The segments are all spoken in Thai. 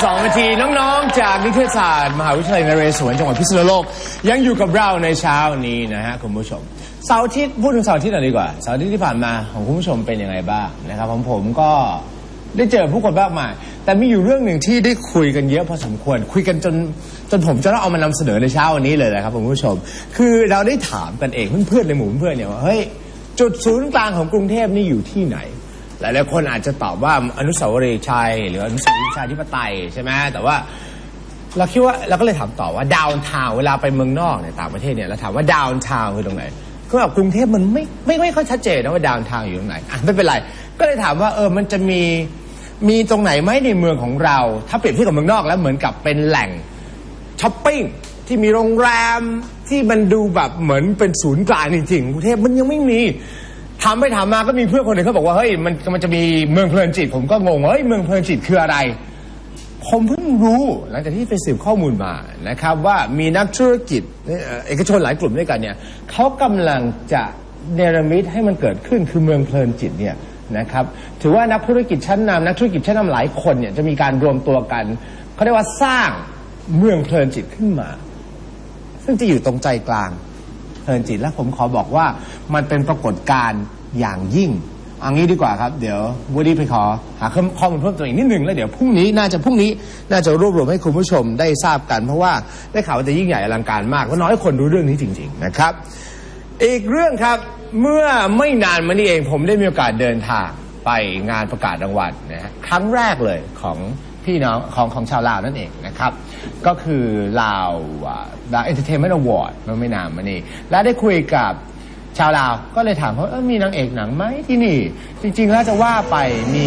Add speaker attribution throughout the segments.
Speaker 1: 12 นาที น้อง ๆ จากนิเทศศาสตร์ มหาวิทยาลัยนเรศวรจังหวัดพิษณุโลก ยังอยู่กับเราในเช้านี้นะฮะ คุณผู้ชม เสาร์อาทิตย์พูดถึงเสาร์อาทิตย์หน่อยดีกว่า เสาร์อาทิตย์ที่ผ่านมาของคุณผู้ชมเป็นยังไงบ้างนะครับของผมก็ได้เจอผู้คนมากมาย แต่มีอยู่เรื่องหนึ่งที่ได้คุยกันเยอะพอสมควร คุยกันจนจนผมจะต้องเอามานำเสนอในเช้าวันนี้เลยนะครับคุณผู้ชม คือเราได้ถามกันเองเพื่อนๆในหมู่เพื่อนเนี่ยว่าเฮ้ยจุดศูนย์กลางของกรุงเทพนี่อยู่ที่ไหน หลายๆคนอาจจะตอบว่าอนุสาวรีย์ชัย หรืออนุสาวรีย์ประชาธิปไตยใช่ไหมแต่ว่าเราคิดว่าเราก็เลยถามต่อว่าดาวน์ทาวน์เวลาไปเมืองนอกเนี่ยต่างประเทศเนี่ยเราถามว่าดาวน์ทาวน์คือตรงไหนก็แบบกรุงเทพมันไม่ไม่ไม่ค่อยชัดเจนนะว่าดาวน์ทาวน์อยู่ตรงไหนอะไม่เป็นไร ก็เลยถามว่าเออมันจะมีมีตรงไหนไหมในเมืองของเรา ถ้าเปรียบเทียบกับเมืองนอกแล้วเหมือนกับเป็นแหล่งช้อปปิ้งที่มีโรงแรมที่มันดูแบบเหมือนเป็นศูนย์กลางจริงๆกรุงเทพมันยังไม่มี ถามไปถามมาก็มีเพื่อนคนหนึ่งเขาบอกว่าเฮ้ยมันมันจะมีเมืองเพลินจิต ผมก็งงว่าเฮ้ยเมืองเพลินจิตคืออะไร ผมเพิ่งรู้หลังจากที่ไปสืบข้อมูลมานะครับว่ามีนักธุรกิจเอกชนหลายกลุ่มด้วยกันเนี่ยเขากำลังจะเนรมิตให้มันเกิดขึ้นคือเมืองเพลินจิตเนี่ยนะครับถือว่านักธุรกิจชั้นนำนักธุรกิจชั้นนำหลายคนเนี่ยจะมีการรวมตัวกันเขาเรียกว่าสร้างเมืองเพลินจิตขึ้นมา ซึ่งจะอยู่ตรงใจกลาง เพลินจิตและผมขอบอกว่ามันเป็นปรากฏการณ์อย่างยิ่งเอังนี้ดีกว่าครับ เดี๋ยววูดดี้ไปขอหาข้อมูลเพิ่มเติมอีกนิดหนึ่งแล้วเดี๋ยวพรุ่งนี้น่าจะพรุ่งนี้น่าจะรวบรวมให้คุณผู้ชมได้ทราบกัน เพราะว่าได้ข่าวว่าจะยิ่งใหญ่อลังการมากเพราะน้อยคนรู้เรื่องนี้จริง ๆ นะครับ อีกเรื่องครับเมื่อไม่นานมานี้เองผมได้มีโอกาสเดินทางไปงานประกาศรางวัลนะฮะครั้งแรกเลยของ พี่น้องของของชาวลาวนั่นเองนะครับ ก็คือลาวลาวเอนเตอร์เทนเมนต์อวอร์ดเมื่อไม่นานมานี้ และได้คุยกับชาวลาวก็เลยถามเขาเออมีนางเอกหนังไหมที่นี่ จริงๆแล้วจะว่าไปมี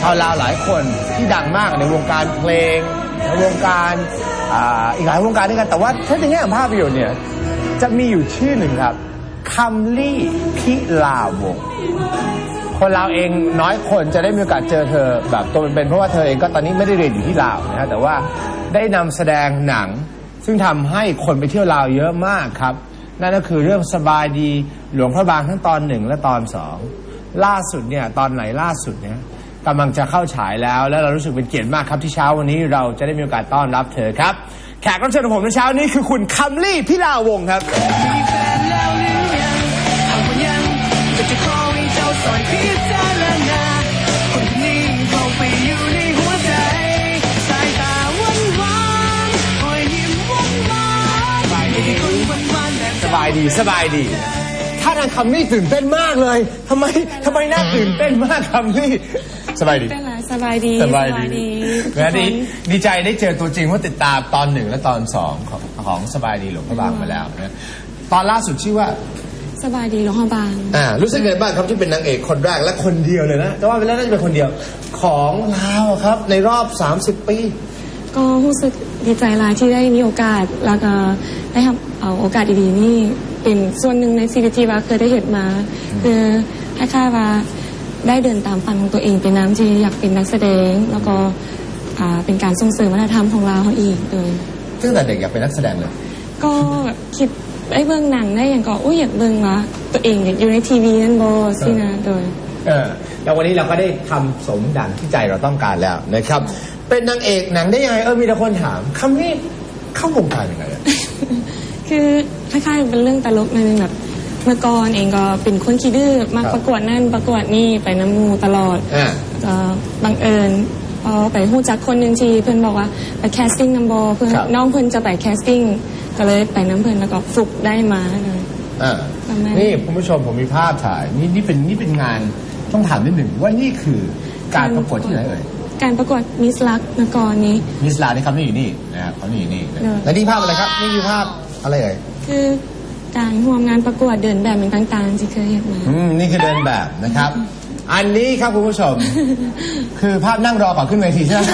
Speaker 1: ชาวลาวหลายคนที่ดังมากในวงการเพลง ในวงการอ่าอีกหลายวงการด้วยกันแต่ว่าถ้าในแง่ของภาพยนตร์เนี่ยจะมีอยู่ชื่อหนึ่งครับคัมลี่พิลาวง คนลาวเองน้อยคนจะได้มีโอกาสเจอเธอแบบตัวเป็นๆเพราะว่าเธอเองก็ตอนนี้ไม่ได้เรียนอยู่ที่ลาวนะฮะแต่ว่าได้นำแสดงหนัง ซึ่งทำให้คนไปเที่ยวลาวเยอะมากครับ นั่นก็คือเรื่องสบายดีหลวงพระบางทั้งตอนหนึ่งและตอนสองล่าสุดเนี่ยตอนไหนล่าสุดเนี่ยกำลังจะเข้าฉายแล้วและเรารู้สึกเป็นเกียรติมากครับที่เช้าวันนี้เราจะได้มีโอกาสต้อนรับเธอครับ แขกรับเชิญของผมในเช้านี้คือคุณคัมลี่พิลาวงครับ
Speaker 2: สอยพิจารณาคนคนนี้เข้าไปอยู่ในหัวใจ สายตาหวานหวานๆคอยยิ้มหวานหวานๆไม่ได้คนหวานหวานๆแบบ
Speaker 1: สบายดีสบายดีถ้าทางคำลี่ตื่นเต้นมากเลยทำไมทำไมน่าตื่นเต้นมากคำลี่สบายดี
Speaker 3: เป็นไรสบายดี
Speaker 1: สบายดี
Speaker 3: ทุก
Speaker 1: นะ
Speaker 3: ค
Speaker 1: ดี
Speaker 3: น
Speaker 1: ดีใจได้เจอตัวจริงว่าติดตามตอนหนึ่งและตอนสองของของสบายดีหลวงพระบางมาแล้วนะตอนล่าสุดชื่อว่า
Speaker 3: สบายดีหลวงพ่อบาง
Speaker 1: อ่ารู้สึกไงบ้างครับที่เป็นนางเอกคนแรกและคนเดียวเลยนะแต่ว่าไปแล้วน่าจะเป็นคนเดียวของลาวครับ ในรอบ 30 ปี
Speaker 3: ก็รู้สึกดีใจหลายที่ได้มีโอกาสแล้วก็ได้ทำเอาโอกาสดีๆนี่เป็นส่วนหนึ่งในชีวิตที่ว่าเคยได้เห็นมา คือคล้ายๆว่าได้เดินตามฝันของตัวเองเป็นน้ำที่อยากเป็นนักแสดง แล้วก็อ่าเป็นการส่งเสริมวัฒนธรรมของเราวเขาอีกโดย
Speaker 1: ตั้งแต่เด็กอยากเป็นนักแสดงเลย
Speaker 3: ก็คิด ได้เบื้องหนังได้อย่างก็อุ้ยอยากเบื้องว่าตัวเองเนี่ยอยู่ในทีวีนั่นบอสินะโดย
Speaker 1: เออแล้ววันนี้เราก็ได้ทำสมดังที่ใจเราต้องการแล้วนะครับ เป็นนางเอกหนังได้ยังไงเออมีแต่คนถามคำนี้เข้าวงการยังไงอะ
Speaker 3: คือคล้ายๆเป็นเรื่องตลกหนอยนึงแบบเมื่อก่อนเองก็เป็นคนขี้ดื้อมา
Speaker 1: ครับ
Speaker 3: ประกวดนั่นประกวดนี่ไปน้ำมูตลอด
Speaker 1: อ่า
Speaker 3: ก็บังเอิญ พอไปหู้จักคนหนึ่งทีเพื่อนบอกว่าไปแคสติ้งนัมบอเพื่อน
Speaker 1: ครับ
Speaker 3: น้องเพื่อนจะไปแคสติ้งก็เลยไปน้ำเพื่อนแล้วก็ฝึกได้มาเลย
Speaker 1: อ่า
Speaker 3: ประมาณ
Speaker 1: นี่คุณผู้ชมผมมีภาพถ่าย นี่นี่เป็นนี่เป็นงานต้องถามนิดหนึ่งว่านี่คือการประกวดที่ไหนเอ่ย
Speaker 3: การประกวดมิสลักเมื่อก่อนนี้
Speaker 1: มิสลานี่ครับนี่อยู่นี่นะครับเขานี่อยู่นี่
Speaker 3: เออ
Speaker 1: และนี่ภาพอะไรครับ นี่คือภาพอะไรเอ่ย
Speaker 3: คือการร่วมงานประกวดเดินแบบเป็นต่างๆที่เคยเห็นมา
Speaker 1: อืมนี่คือเดินแบบนะครับ อันนี้ครับคุณผู้ชม คือภาพนั่งรอก่อนขึ้นเวทีใช่ไหม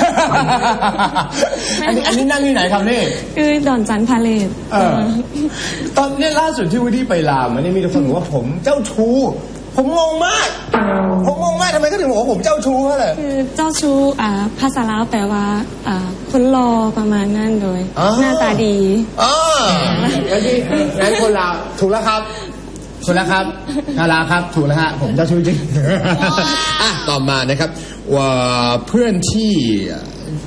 Speaker 1: อันนี้อันนี้นั่งที่ไหนครับนี่
Speaker 3: คือดอนจันทร์พาเลท
Speaker 1: เออตอนนี้ล่าสุดที่วูดดี้ไปลาวมันนี่มีทุกคนบอกว่าผมเจ้าชู้ผมงงมาก ผมงงมากทำไมเขาถึงบอกว่าผมเจ้าชู้เขาเลย
Speaker 3: คือเจ้าชู้อ่าภาษาลาวแปลว่าอ่าคนรอประมาณนั้นโดย
Speaker 1: อ๋อ
Speaker 3: หน้าตาดี
Speaker 1: อ๋องั้นที่งั้นคนลาวถูกแล้วครับ ถูกแล้วครับนาราครับถูกแล้วฮะผมเจ้าชู้จริงอะต่อมานะครับว่าเพื่อนที่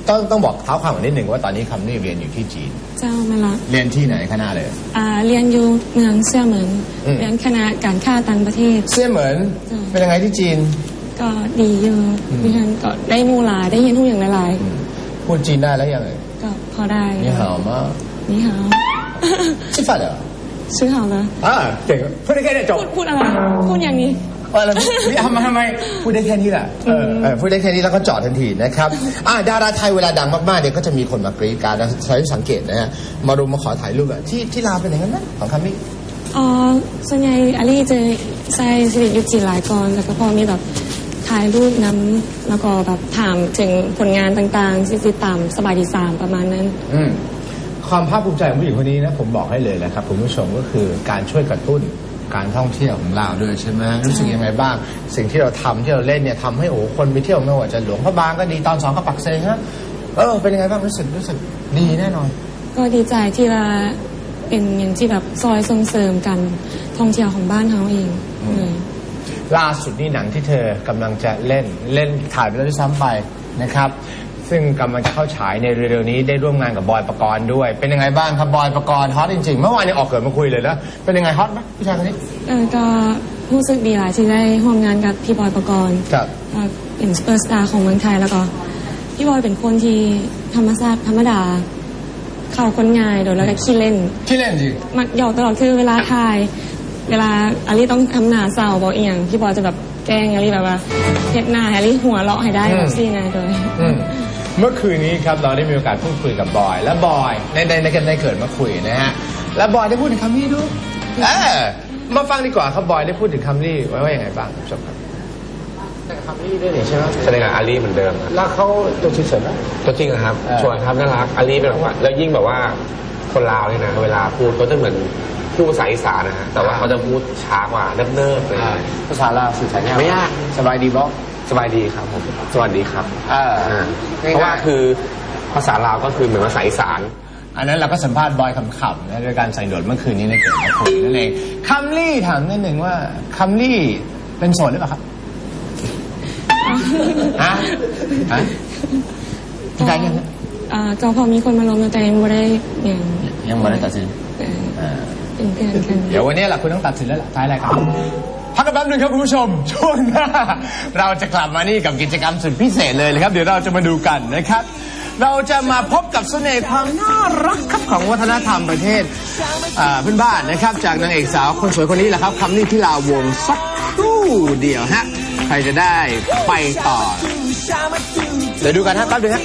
Speaker 1: ต้องต้องบอกเท้าความก่อนนิดหนึ่งว่าตอนนี้คำนี่เรียนอยู่ที่จีน
Speaker 3: เจ้ามาละ
Speaker 1: เรียนที่ไหนคณะเลย
Speaker 3: อ่าเรียนอยู่เมืองเซี่ยเหมิน
Speaker 1: อืม
Speaker 3: เรียนคณะการค้าต่างประเทศ
Speaker 1: เสี่ยเหมือน
Speaker 3: อืม
Speaker 1: เป็นยังไงที่จีน
Speaker 3: ก็ดีอยู่ดิฉันก็ได้มูหลายได้ยินทุกอย่างหลาย
Speaker 1: พูดจีนได้แล้วยังไง
Speaker 3: ๆก็พอได้
Speaker 1: นี่หาวมาก
Speaker 3: นี่หาว
Speaker 1: ชิฟัดเหรอ
Speaker 3: ชื่อหาวเลย
Speaker 1: อ่าเก่งพูดได้แค่นี้จบ
Speaker 3: พูดพูดอะไร พูดอย่างนี้
Speaker 1: อะไรนี่ทำมาทำไมพูดได้แค่นี้แหละเออเออพูดได้แค่นี้แล้วก็จอดทันทีนะครับอ่าดาราไทยเวลาดังมากๆเนี่ยก็จะมีคนมากรีดการดแล้วใช้สังเกตนะฮะมารุมมาขอถ่ายรูปอะที่ที่ลาวเป็นอย่างนั้นไหมของคำนี้
Speaker 3: อ๋อส่วนใหญ่อาลี่จะใส่ชีวิตอยู่จีนหลายก่อนแล้วก็พอมีแบบถ่ายรูปน้ำแล้วก็แบบถามถึงผลงานต่างๆที่ติดตามสบายดีสามประมาณนั้น
Speaker 1: อืม ความภาคภูมิใจของผู้หญิงคนนี้นะผมบอกให้เลยนะครับคุณผู้ชมก็คือการช่วยกระตุ้นการท่องเที่ยวของเราด้วยใช่ไหมรู้สึกยังไงบ้าง สิ่งที่เราทำที่เราเล่นเนี่ยทำให้โอ้โหคนไปเที่ยวไม่ว่าจะหลวงพระบางก็ดีตอนสองก็ปักเซงฮะเออเป็นยังไงบ้างรู้สึกรู้สึกดีแน่นอน
Speaker 3: ก็ดีใจที่ว่าเป็นอย่างที่แบบซอยส่งเสริมกันท่องเที่ยวของบ้านเขาเอง
Speaker 1: อืม
Speaker 3: เลย
Speaker 1: ล่าสุดนี่หนังที่เธอกำลังจะเล่นเล่นถ่ายไปแล้วด้วยซ้ำไปนะครับ ซึ่งกำลังจะเข้าฉายในเร็วๆนี้ได้ร่วมงานกับบอยปกรณ์ด้วย เป็นยังไงบ้างครับบอยปกรณ์ฮอตจริงๆ เมื่อวานนี้ออกเกิดมาคุยเลยแล้ว เป็นยังไงฮอตไหมผู้ชายคนนี้
Speaker 3: เออก็รู้สึกดีหลายที่ได้ร่วมงานกับพี่บอยประกรณ์
Speaker 1: ครับ
Speaker 3: ก็เป็นซูเปอร์สตาร์ของเมืองไทยแล้วก็พี่บอยเป็นคนที่ธรรมชาติธรรมดา เข้าคนง่ายโดยแล้วก็ขี้เล่น
Speaker 1: ที่เล่นจริง
Speaker 3: มักหยอกตลอดคือเวลาถ่าย เวลาอาลีต้องทำหน้าเศร้าบอกเอียงพี่บอยจะแบบแกล้งอาลีแบบว่าเฮ็ดหน้าให้อาลีหัวเราะให้ได้แบบซี่นะโดย
Speaker 1: อืม เมื่อคืนนี้ครับเราได้มีโอกาสพูดคุยกับบอย และบอยในในในในเกิดมาคุยนะฮะแล้วบอยได้พูดถึงคำนี้ด้วยเออมาฟังดีกว่าครับบอยได้พูดถึงคำนี้ไว้ว่าอย่างไรบ้างคุณผู้ชมครับแต่คำนี้ด้วยนี่ใช่ไหม
Speaker 4: แสดงกับอาลีเหมือนเดิมครับ
Speaker 1: แล้วเขาตัวเฉยๆไหม
Speaker 4: ตัวจริงอะครับ
Speaker 1: เออ
Speaker 4: ชวนครับน่ารักอาลีเป็นแบบว่าแล้วยิ่งแบบว่าคนลาวเนี่ยนะเวลาพูดเขาจะเหมือนพูดภาษาอีสานนะฮะแต่ว่าเขาจะพูดช้ากว่าเนิบๆเลย
Speaker 1: ภาษาลาวสื่อสารยาก
Speaker 4: ไม่ยาก
Speaker 1: สบายดีบอส
Speaker 4: สบายดีครับผมสวัสดีครับ
Speaker 1: เออ
Speaker 4: อ่า
Speaker 1: ง่ายๆ
Speaker 4: เพราะว่าคือภาษาลาวก็คือเหมือนภาษาอีสาน
Speaker 1: อันนั้นเราก็สัมภาษณ์บอยขำๆนะโดยการใส่หนวดเมื่อคืนนี้ในเกิดมาคุยนั่นเองคำลี่ถามนิดหนึ่งว่าคำลี่เป็นโสดหรือเปล่าครับฮะฮะที่ไหนยัง
Speaker 3: อ่าก็พอมีคนมาลงแต่ยังไม่ได้อย่าง
Speaker 1: ยังไม่ได้ตัดสิน
Speaker 3: เออ
Speaker 1: อ่า
Speaker 3: เป็นเพื่อนกัน
Speaker 1: เดี๋ยววันนี้แหละคุณต้องตัดสินแล้วล่ะท้ายรายการ พักกันแป๊บนึงครับคุณผู้ชม ช่วงหน้า เราจะกลับมานี่กับกิจกรรมสุดพิเศษเลยนะครับ เดี๋ยวเราจะมาดูกันนะครับ เราจะมาพบกับเสน่ห์ความน่ารักครับของวัฒนธรรมประเทศเพื่อนบ้านนะครับ จากนางเอกสาวคนสวยคนนี้แหละครับคำนี้พิลาวงสักครู่เดียวฮะใครจะได้ไปต่อ เดี๋ยวดูกันฮะแป๊บนึงฮะ